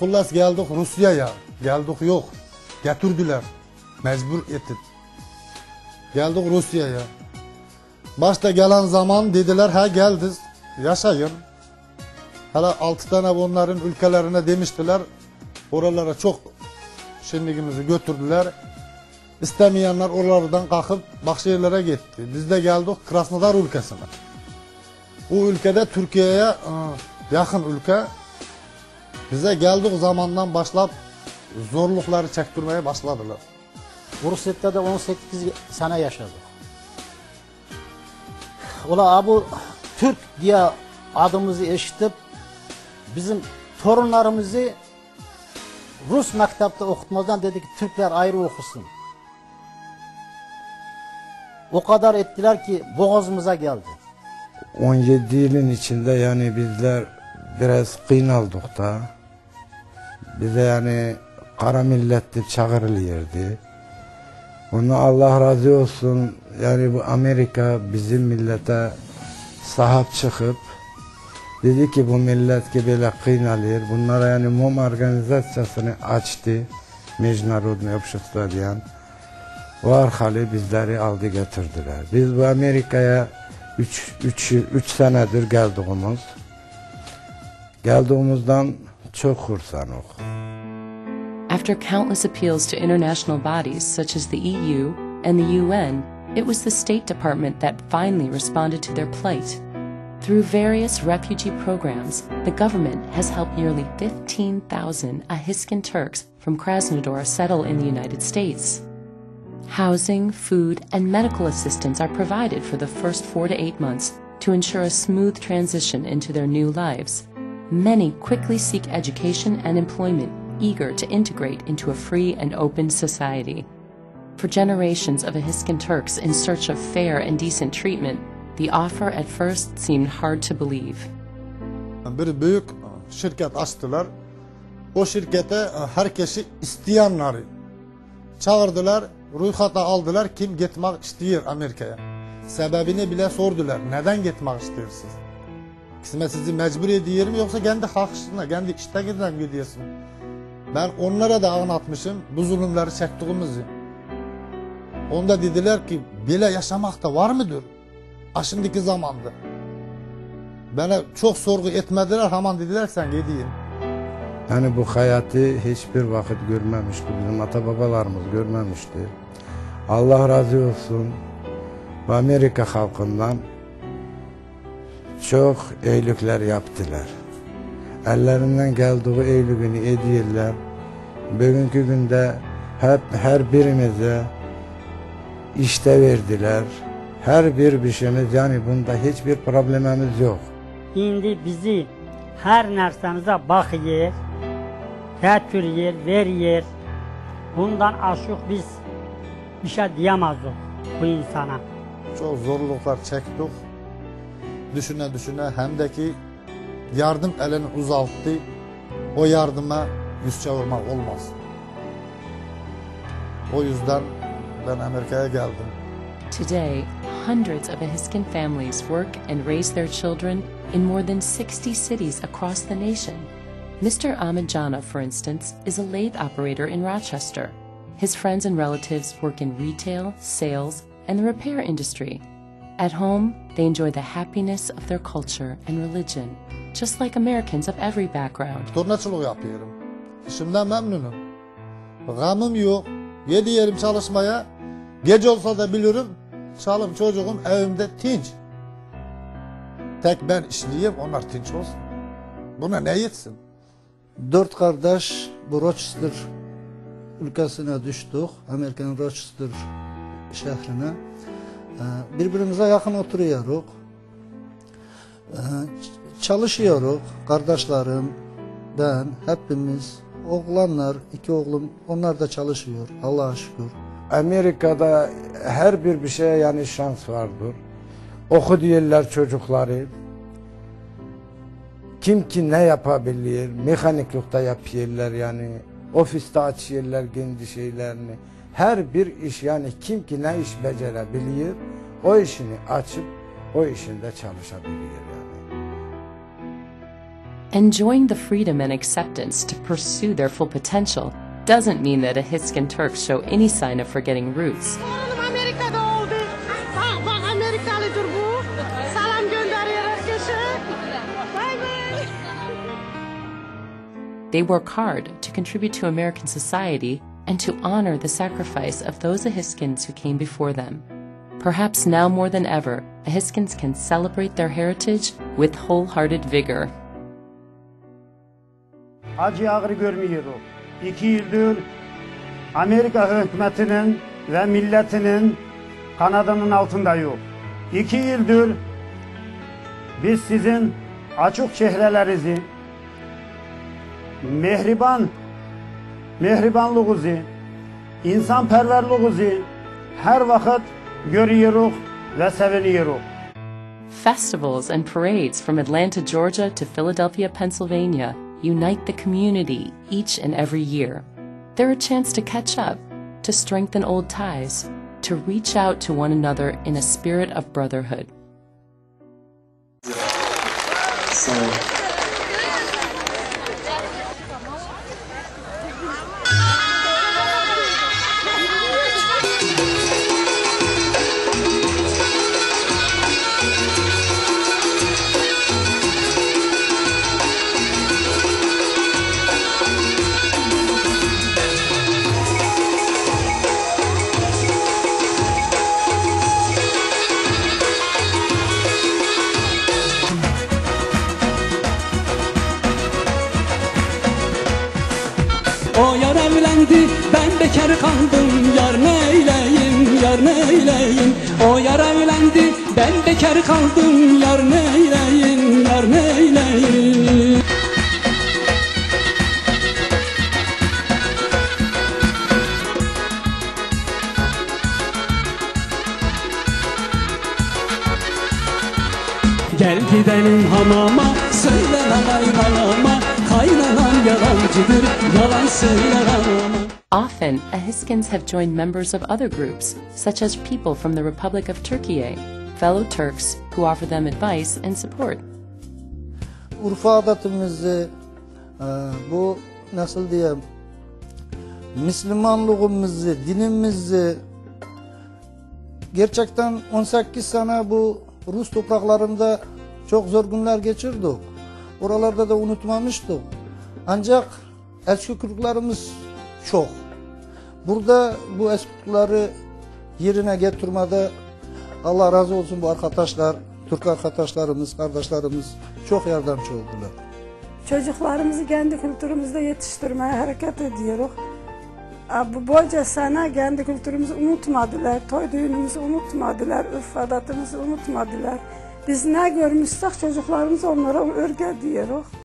Xullas geldik Rusya'ya. Geldik yok. Getirdiler. Mecbur etip. Geldik Rusya'ya. Başta gelen zaman dediler ha geldiniz yaşayın. Hala altı tane bunların ülkelerine demiştiler. Oralara çok şimdigimizi götürdüler. İstemeyenler oralardan kalkıp başka yerlere gitti. Biz de geldik Krasnodar ülkesine. Bu ülkede Türkiye'ye e, yakın ülke. Bize geldik zamandan başlayıp zorlukları çektirmeye başladılar. Bursa'da da 18 sene yaşadık. Ola bu Türk diye adımızı eşitip bizim torunlarımızı Rus mektepte okutmadan dedi ki Türkler ayrı okusun. O kadar ettiler ki boğazımıza geldi. 17 yılın içinde yani bizler biraz kıynaldık da. Bize yani kara millettir çağırılıyordu. Onu Allah razı olsun yani bu Amerika bizim millete sahip çıkıp dedi ki bu millet ki böyle kıynalıyor. Bunlara yani mum organizasyasını açtı. Mecnarudne общество diyen. O arkalı bizleri aldı götürdüler. Biz bu Amerika'ya 3 3 3 senedir geldiğimiz. Geldiğimizden çok hursanıq. After countless appeals to international bodies such as the EU and the UN, it was the State Department that finally responded to their plight. Through various refugee programs, the government has helped nearly 15,000 Ahiskan Turks from Krasnodar settle in the United States. Housing, food, and medical assistance are provided for the first four to eight months to ensure a smooth transition into their new lives. Many quickly seek education and employment, eager to integrate into a free and open society. For generations of Ahiskan Turks in search of fair and decent treatment, the offer at first seemed hard to believe. Bir büyük şirket açtılar. O şirkete herkesi isteyenleri çağırdılar, ruhata aldılar. Kim gitmek istiyor Amerika'ya? Sebebini bile sordular. Neden gitmek istiyorsunuz? Kısmet sizi mecbur ediyorum yoksa kendi hakkına, kendi iştekinden gidiyorsun. Ben onlara da anlatmışım bu zulümleri çektiğimizi. Onda dediler ki bile yaşamakta var mıdır? Aşındaki zamanda. Bana çok sorgu etmediler hemen dediler sen gideyim. Yani bu hayatı hiçbir vakit görmemişti. Bizim ata babalarımız görmemişti. Allah razı olsun. Amerika halkından çok iyilikler yaptılar. Ellerinden geldiği iyiliğini ediyorlar. Bugünkü günde hep her birimize işte verdiler. Her bir şeyimiz yani bunda hiçbir problemimiz yok. İndi bizi her nərsəmizə baxıyır, tətürüyür, verir. Bundan aşıq biz bir şey diyemezdik bu insana. Çok zorluklar çektik. Düşüne düşüne hem de ki yardım elini uzalttı. O yardıma yüz çevirmek olmaz. O yüzden ben Amerika'ya geldim. Today, hundreds of Ahiskan families work and raise their children in more than 60 cities across the nation. Mr. Ahmed Jana, for instance, is a lathe operator in Rochester. His friends and relatives work in retail, sales, and the repair industry. At home, they enjoy the happiness of their culture and religion, just like Americans of every background. Tornacılık yapıyorum. İşimden memnunum. Gamım yok. Yedi yerim çalışmaya. Gece olsa da bilirim. Çalım çocuğum evimde tinç. Tek ben işleyeyim onlar tinç olsun. Buna ne yetsin? Dört kardeş bu Rochester ülkesine düştük. Amerika'nın Rochester şehrine. Birbirimize yakın oturuyoruz. Ee, Çalışıyoruz. Kardeşlerim, ben, hepimiz. Oğlanlar, iki oğlum, onlar da çalışıyor. Allah'a şükür. Amerika'da her bir bir şeye yani şans vardır. Oku diyorlar çocukları. Kim ki ne yapabilir? Mekaniklikte yapıyorlar yani. Ofiste açıyorlar kendi şeylerini. Her bir iş yani kim ki ne iş becerebiliyor o işini açıp o işinde çalışabiliyor yani. Enjoying the freedom and acceptance to pursue their full potential doesn't mean that Ahiskan Turks show any sign of forgetting roots. Oğlum Amerika'da oldu. Bak bak Amerikalıdır bu. Salam gönderiyor herkese. Bay bay. They work hard to contribute to American society and to honor the sacrifice of those Ahiskans who came before them. Perhaps now more than ever, Ahiskans can celebrate their heritage with wholehearted vigor. acı ağrı görmüyoruz. İki yıldır Amerika hükümetinin ve milletinin kanadının altındayız. İki yıldır biz sizin açık çehrelerinizi, mehriban, mehribanlığınızı, insanperverliğinizi her vakit görüyoruz ve seviniyoruz. Festivals and parades from Atlanta, Georgia to Philadelphia, Pennsylvania unite the community each and every year. They're a chance to catch up, to strengthen old ties, to reach out to one another in a spirit of brotherhood. O yar evlendi. Ben bekar kaldım Yar neyleyim yar neyleyim? O yar evlendi ben bekar kaldım Yar neyleyim yar neyleyim? Gel gidelim hamama Often, Ahiskans have joined members of other groups, such as people from the Republic of Turkey, fellow Turks who offer them advice and support. Urfa adatımızı, e, bu nasıl diyeyim, Müslümanlığımızı, dinimizi gerçekten 18 sene bu Rus topraklarında çok zor günler geçirdik. Oralarda da unutmamıştık. Ancak eski Kürtlerimiz çok. Burada bu eskilikleri yerine getirmede Allah razı olsun bu arkadaşlar, Türk arkadaşlarımız, kardeşlerimiz çok yardımcı oldular. Çocuklarımızı kendi kültürümüzde yetiştirmeye hareket ediyoruz. Bu boyca sene kendi kültürümüzü unutmadılar, toy düğünümüzü unutmadılar, örf adatımızı unutmadılar. Biz ne görmüşsek çocuklarımız onlara örgü diyoruz.